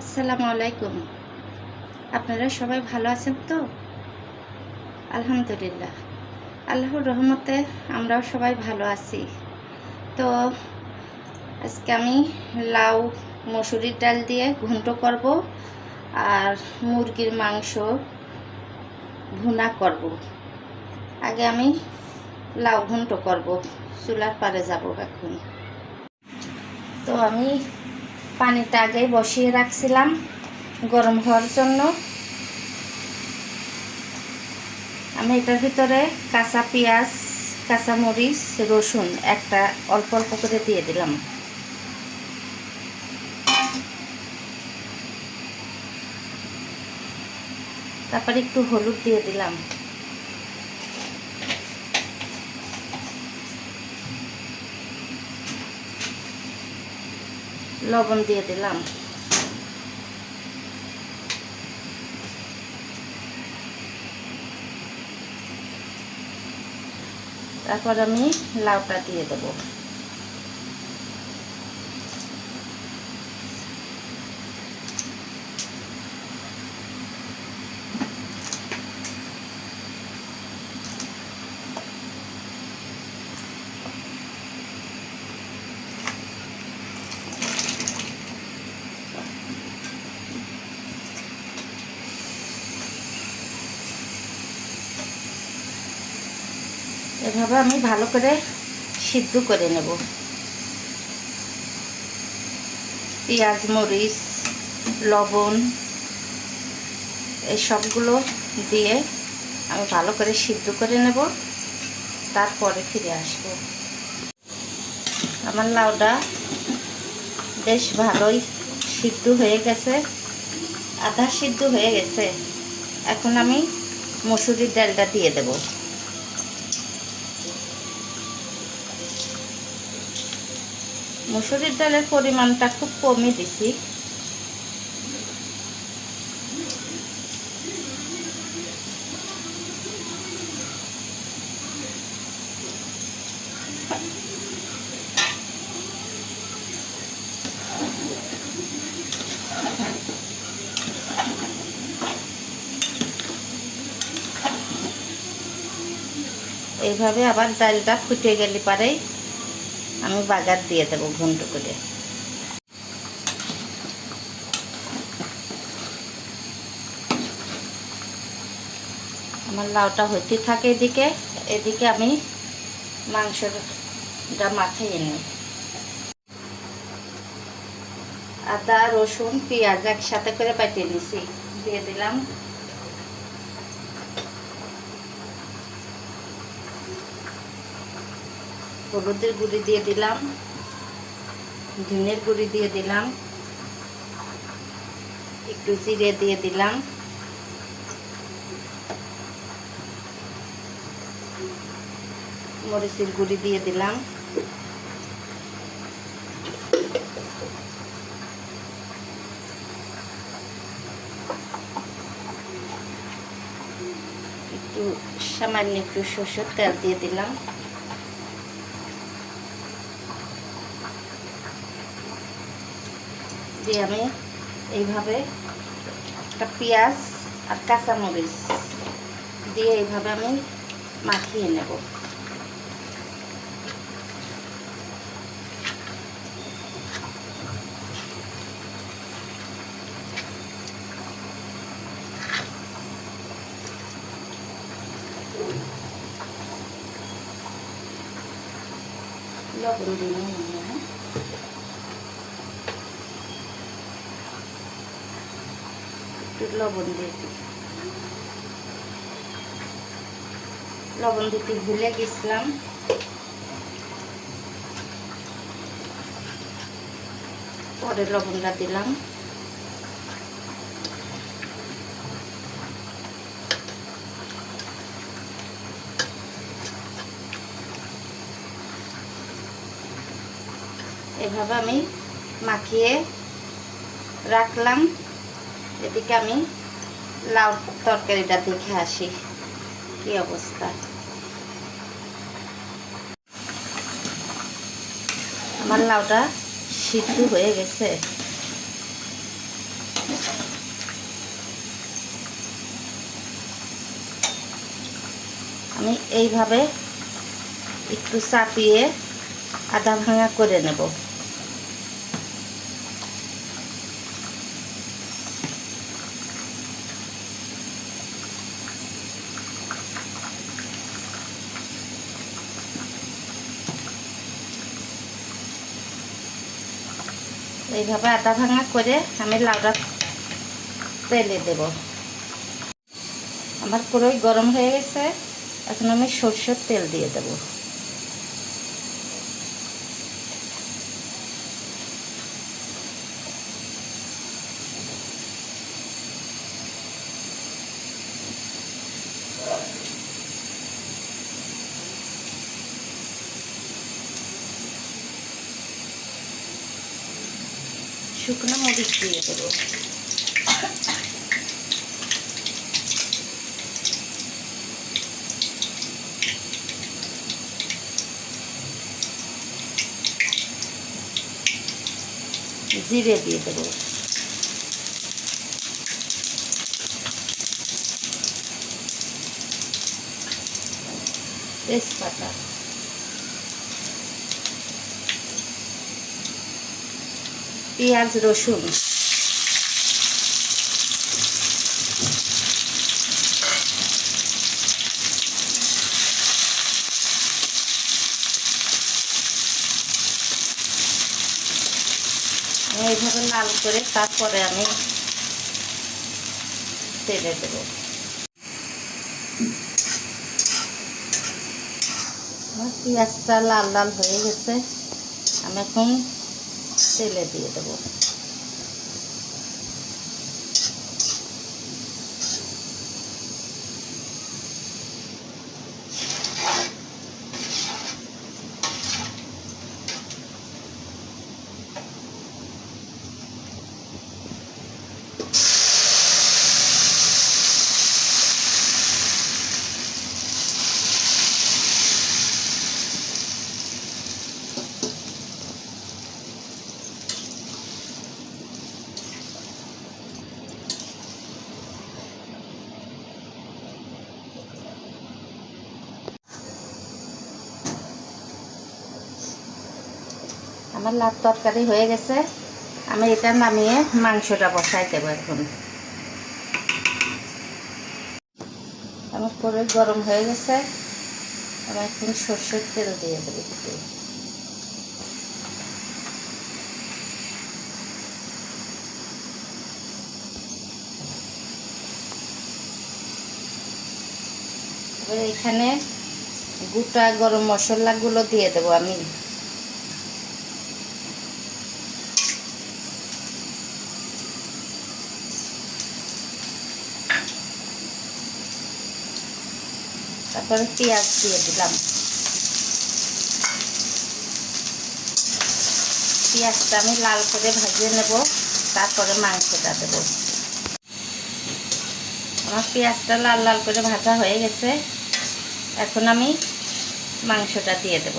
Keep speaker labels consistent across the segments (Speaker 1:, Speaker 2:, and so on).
Speaker 1: আসসালামু আলাইকুম। আপনারা সবাই ভালো আছেন তো? আলহামদুলিল্লাহ। আল্লাহর রহমতে আমরাও সবাই ভালো আছি। তো আজকে আমি লাউ, মসুরির ডাল দিয়ে ঘন্ট করব আর মুরগির মাংস ভুনা করব। আগে আমি লাউ ঘন্ট করব। চুলার পারে যাব এখন। তো আমি পানিটা আগে বসিয়ে রাখছিলাম গরম হওয়ার জন্য। আমি এটার ভিতরে কাঁচা পেঁয়াজ, কাঁচা মরিচ, রসুন একটা অল্প অল্প করে দিয়ে দিলাম। তারপরে একটু হলুদ দিয়ে দিলাম। লবণ দিয়ে দিলাম। তারপর আমি লাউটা দিয়ে দেব। এভাবে আমি ভালো করে সিদ্ধ করে নেব। পেঁয়াজ, মরিচ, লবণ, এই সবগুলো দিয়ে আমি ভালো করে সিদ্ধ করে নেব, তারপরে ফিরে আসব। আমার লাউটা বেশ ভালোই সিদ্ধ হয়ে গেছে, আধা সিদ্ধ হয়ে গেছে। এখন আমি মসুরির ডালটা দিয়ে দেবো। মুসুরির ডালের পরিমাণটা খুব কমই দিছি। এইভাবে আবার ডালটা ফুটে গেলে পারেই আমি বাগার দিয়ে দেবো ঘন্ট করে। আমার লাউটা হইতে থাকে এদিকে এদিকে আমি মাংসটা মাথায় নিই আদা, রসুন, পেঁয়াজ একসাথে করে পাঠিয়ে নিছি। দিয়ে দিলাম হলুদের গুঁড়ি দিয়ে দিলাম, ধনের গুঁড়ি দিয়ে দিলাম, একটু জিরে দিয়ে দিলাম। মরিচের গুঁড়ি দিয়ে দিলাম। একটু সামান্য একটু সরষের তেল দিয়ে দিলাম। দিয়ে আমি এইভাবে একটা পেঁয়াজ আর কাঁচামরিচ দিয়ে এইভাবে আমি মাখিয়ে নেব। লবণ দিয়ে একটু লবণ দিয়ে দিই। লবণ দিতে ভুলে গেছিলাম। পরে লবণটা দিলাম। এভাবে আমি মাখিয়ে রাখলাম। এদিকে আমি লাউ তরকারিটা দেখে আসি। কি অবস্থা? আমার লাউটা সিদ্ধ হয়ে গেছে। আমি এইভাবে একটু চাপিয়ে আধা ভাঙা করে নেব। এইভাবে আদা ভাঙা করে আমি লাউডা তেলে দেব। আমার পুরোই গরম হয়ে গেছে, এখন আমি সরষের তেল দিয়ে দেব। শুকনো মরিচ দিয়ে দেবো জিরে দিয়ে দেবো তেজপাতা পেঁয়াজ, রসুন। এইভাবে লাল করে তারপরে আমি তেলে দেব। পেঁয়াজটা লাল লাল হয়ে গেছে। আমি এখন তেলে দিয়ে দেবো। আমার লাভ তরকারি হয়ে গেছে। আমি এটা নামিয়ে মাংসটা বসাই দেবো এখন। আমার পরে গরম হয়ে গেছে। আমি এখন সর্ষের তেল দিয়ে দেবো একটু। এখানে গোটা গরম মশলাগুলো দিয়ে দেবো আমি। তারপরে পেঁয়াজ দিয়ে দিলাম। পেঁয়াজটা আমি লাল করে ভাজিয়ে নেব, তারপরে মাংসটা দেব। আমার পেঁয়াজটা লাল লাল করে ভাজা হয়ে গেছে। এখন আমি মাংসটা দিয়ে দেব।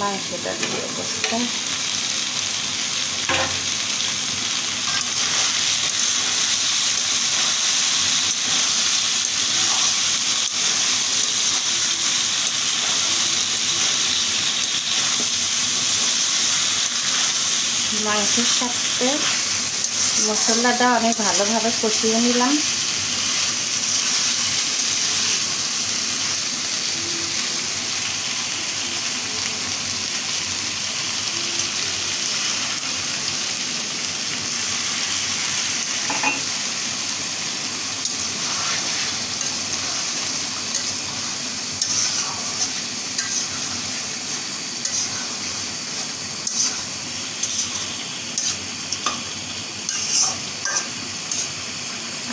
Speaker 1: মাংসটা দিয়ে বসতে মাংসের সাথে মশলাটা আমি ভালোভাবে কষিয়ে নিলাম।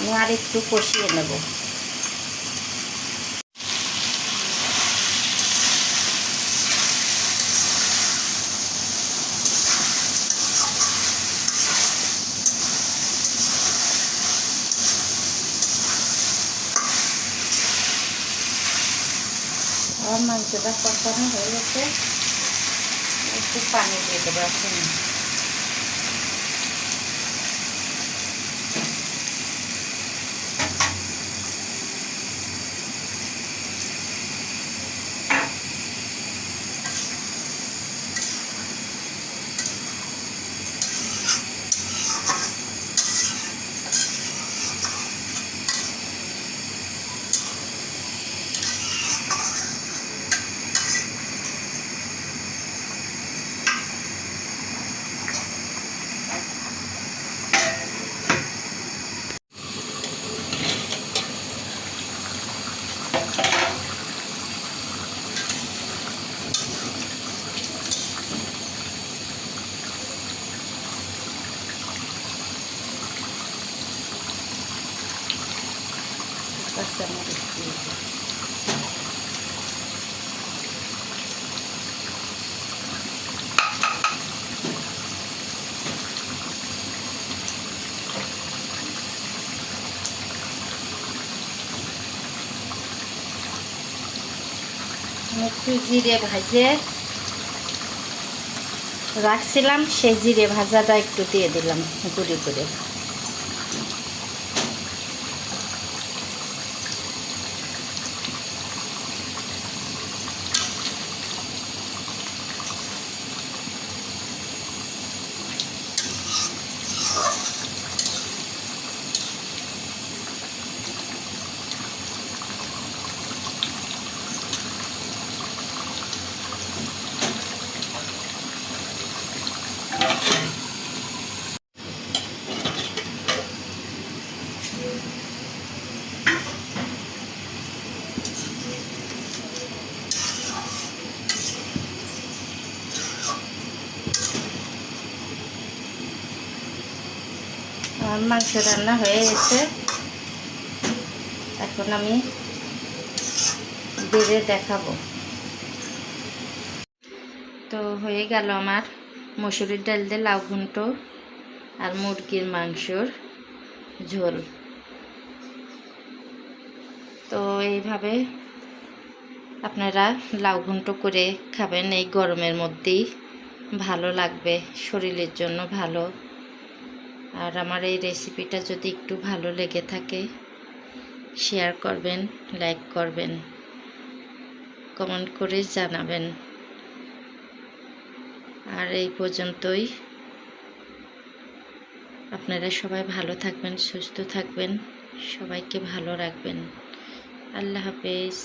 Speaker 1: আমি আর একটু কষিয়ে নেব। মাংসটা কষানো হয়ে গেছে। একটু পানি দিয়ে দেবো এখন কাঁচামরিচ দিয়ে একটু জিরে ভাজে রাখছিলাম সেই জিরে ভাজাটা একটু দিয়ে দিলাম গুঁড়ি করে আমার মাংস রান্না হয়ে গেছে। এখন আমি বেড়ে দেখাবো। তো হয়ে গেল আমার মসুরির ডাল দিয়ে লাউ ঘন্ট আর মুরগির মাংসর ঝোল। তো এইভাবে আপনারা লাউ ঘন্ট করে খাবেন, এই গরমের মধ্যেই। ভালো লাগবে, শরীরের জন্য ভালো। আর আমার এই রেসিপিটা যদি একটু ভালো লেগে থাকে শেয়ার করবেন লাইক করবেন কমেন্ট করে জানাবেন। আর এই পর্যন্তই। আপনারা সবাই ভালো থাকবেন, সুস্থ থাকবেন, সবাইকে ভালো রাখবেন। আল্লাহ হাফেজ।